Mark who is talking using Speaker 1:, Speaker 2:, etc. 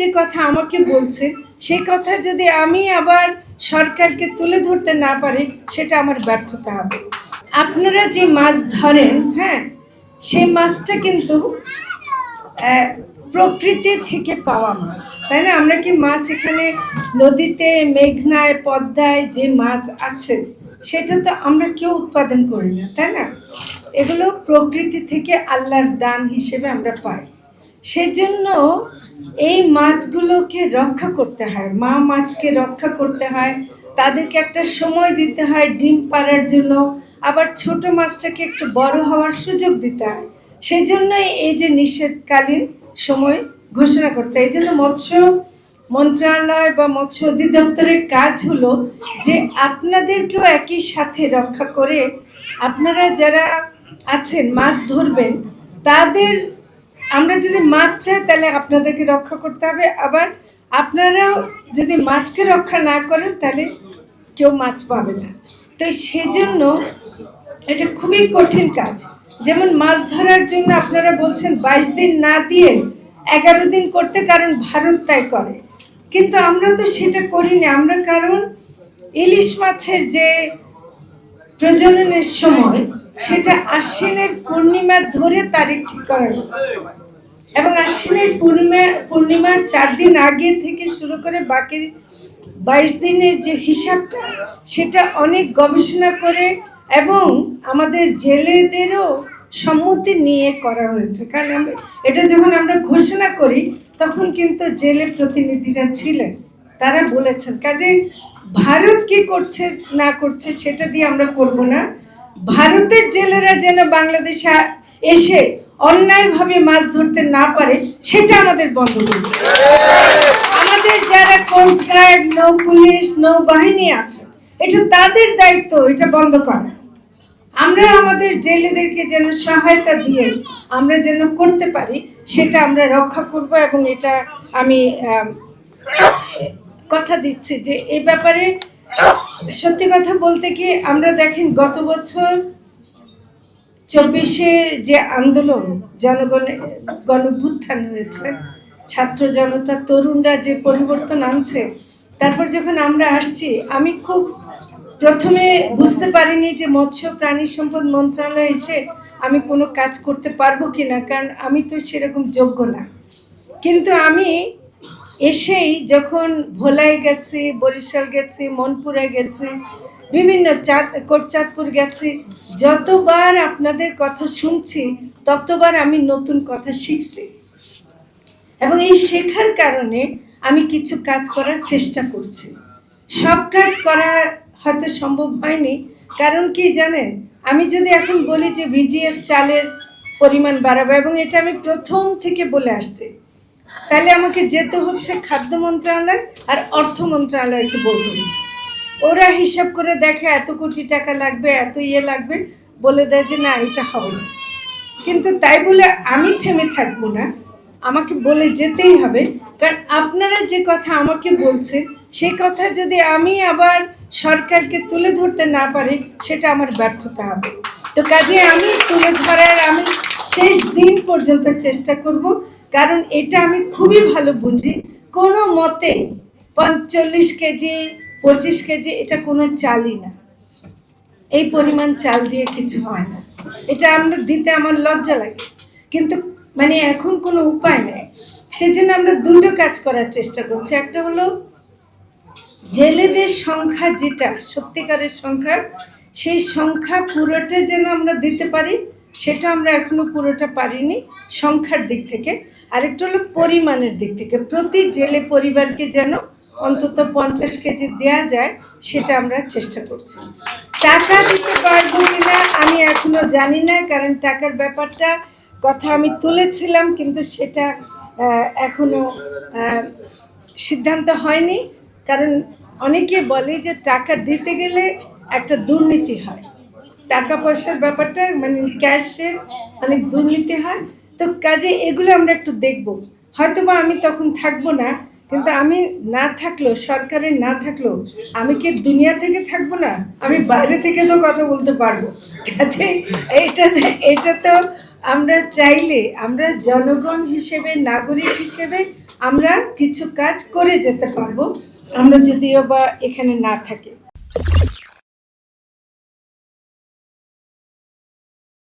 Speaker 1: যে কথা আমাকে বলছে সেই কথা যদি আমি আবার সরকারকে তুলে ধরতে না পারি, সেটা আমার ব্যর্থতা হবে। আপনারা যে মাছ ধরেন হ্যাঁ সেই মাছটা কিন্তু প্রকৃতি থেকে পাওয়া মাছ, তাই না? আমরা কি মাছ এখানে নদীতে, মেঘনায়, পদ্মায় যে মাছ আছে, সেটা তো আমরা কেউ উৎপাদন করি না, তাই না? এগুলো প্রকৃতি থেকে আল্লাহর দান হিসেবে আমরা পাই। সেজন্য এই মাছগুলোকে রক্ষা করতে হয়, মা মাছকে রক্ষা করতে হয়, তাদেরকে একটা সময় দিতে হয় ডিম পাড়ার জন্য, আবার ছোট মাছটাকে একটু বড় হওয়ার সুযোগ দিতে হয়। সেই জন্যই এই যে নিষেধকালীন সময় ঘোষণা করতে হয়। এই জন্য মৎস্য মন্ত্রণালয় বা মৎস্য অধিদপ্তরের কাজ হলো যে আপনাদেরকেও একই সাথে রক্ষা করে আপনারা যারা আছেন, মাছ ধরবেন, তাদের আমরা যদি মাছ চাই, তাহলে আপনাদেরকে রক্ষা করতে হবে। আবার আপনারাও যদি মাছকে রক্ষা না করেন, তাহলে কেউ মাছ পাবে না। তো সেজন্য এটা খুবই কঠিন কাজ। যেমন মাছ ধরার জন্য আপনারা বলছেন, বাইশ দিন না দিয়ে এগারো দিন করতে, কারণ ভারত তাই করে। কিন্তু আমরা তো সেটা করি না আমরা কারণ ইলিশ মাছের যে প্রজননের সময় সেটা আশ্বিনের পূর্ণিমা ধরে তারিখ ঠিক করা হয়েছে। এবং আশ্বিনের পূর্ণিমা, পূর্ণিমার চার দিন আগে থেকে শুরু করে বাকি বাইশ দিনের যে হিসাবটা, সেটা অনেক গবেষণা করে এবং আমাদের জেলেদেরও সম্মতি নিয়ে করা হয়েছে। কারণ এটা যখন আমরা ঘোষণা করি, তখন কিন্তু জেলে প্রতিনিধিরা ছিলেন। তারা বলেছেন কাজে ভারত কি করছে, না করছে, সেটা দিয়ে আমরা করব না। ভারতের জেলেরা যেন বাংলাদেশে এসে অন্যায়ভাবে মাছ ধরতে না পারে, সেটা আমাদের বন্ধ করতে। আমাদের যারা কোস্ট গার্ড নৌ পুলিশ, নৌবাহিনী আছে, এটা তাদের দায়িত্ব, এটা বন্ধ করা আমরা আমাদের জেলেদেরকে যেন সহায়তা দিয়ে আমরা যেন করতে পারি, সেটা আমরা রক্ষা করব এবং এটা আমি কথা দিচ্ছি যে এই ব্যাপারে সত্যি কথা বলতে কি, আমরা দেখেন গত বছর চব্বিশে যে আন্দোলন জনগণের গণভ্যুত্থান হয়েছে, ছাত্র জনতা, তরুণরা যে পরিবর্তন আনছে, তারপর যখন আমরা আসছি, আমি খুব প্রথমে বুঝতে পারিনি যে মৎস্য প্রাণী সম্পদ মন্ত্রণালয়ে এসে আমি কোনো কাজ করতে পারব কি না কারণ আমি তো সেরকম যোগ্য না। কিন্তু আমি এসেই যখন ভোলায় গেছি, বরিশাল গেছি, মনপুরে গেছি, বিভিন্ন চাঁদ, কোটচাঁদপুর গেছি, যতবার আপনাদের কথা শুনছি, ততবার আমি নতুন কথা শিখছি। এবং এই শেখার কারণে আমি কিছু কাজ করার চেষ্টা করছি। সব কাজ করা হয়তো সম্ভব হয়নি, কারণ কি জানেন? আমি যদি এখন বলি যে ভিজিএফ চালের পরিমাণ বাড়াবো, এবং এটা আমি প্রথম থেকে বলে আসছি তাহলে আমাকে যেতে হচ্ছে খাদ্য মন্ত্রণালয় আর অর্থ মন্ত্রণালয়কে বলতে হচ্ছে। ওরা হিসাব করে দেখে এত কোটি টাকা লাগবে, এত ইয়ে লাগবে, বলে দেয় যে না, এটা হবে না। কিন্তু তাই বলে আমি থেমে থাকব না। আমাকে বলে যেতেই হবে। কারণ আপনারা যে কথা আমাকে বলছেন সেই কথা যদি আমি আবার সরকারকে তুলে ধরতে না পারি, সেটা আমার ব্যর্থতা হবে। তো কাজে আমি তুলে ধরার, আমি শেষ দিন পর্যন্ত চেষ্টা করব। কারণ এটা আমি খুবই ভালো বুঝি। কোনো মতে পঞ্চল্লিশ কেজি, পঁচিশ কেজি এটা কোনো চালই না। এই পরিমাণ চাল দিয়ে কিছু হয় না। এটা আমরা দিতে আমার লজ্জা লাগে। কিন্তু মানে এখন কোনো উপায় নেই। সেজন্য আমরা দুটো কাজ করার চেষ্টা করছি। একটা হলো জেলেদের সংখ্যা যেটা, সত্যিকারের সংখ্যা, সেই সংখ্যা পুরোটা যেন আমরা দিতে পারি। সেটা আমরা এখনও পুরোটা পারিনি, সংখ্যার দিক থেকে। আরেকটা হলো পরিমাণের দিক থেকে। প্রতি জেলে পরিবারকে যেন অন্তত পঞ্চাশ কেজি দেয়া যায়, সেটা আমরা চেষ্টা করছি। টাকা দিতে পারব কিনা আমি এখনও জানি না, কারণ টাকার ব্যাপারটা কথা আমি তুলেছিলাম, কিন্তু সেটা এখনও সিদ্ধান্ত হয়নি। কারণ অনেকে বলে যে টাকা দিতে গেলে একটা দুর্নীতি হয়। টাকা পয়সার ব্যাপারটা মানে ক্যাশের অনেক দুর্নীতি হয়। তো কাজে এগুলো আমরা একটু দেখব। হয়তো বা আমি তখন থাকব না, কিন্তু আমি না থাকলেও সরকারের না থাকলেও আমি কি দুনিয়া থেকে থাকব না? আমি বাইরে থেকে তো কথা বলতে পারব। কাজে এটা এটা তো আমরা চাইলে, আমরা জনগণ হিসেবে, নাগরিক হিসেবে আমরা কিছু কাজ করে যেতে পারব। আমরা যদিও বা এখানে না থাকি।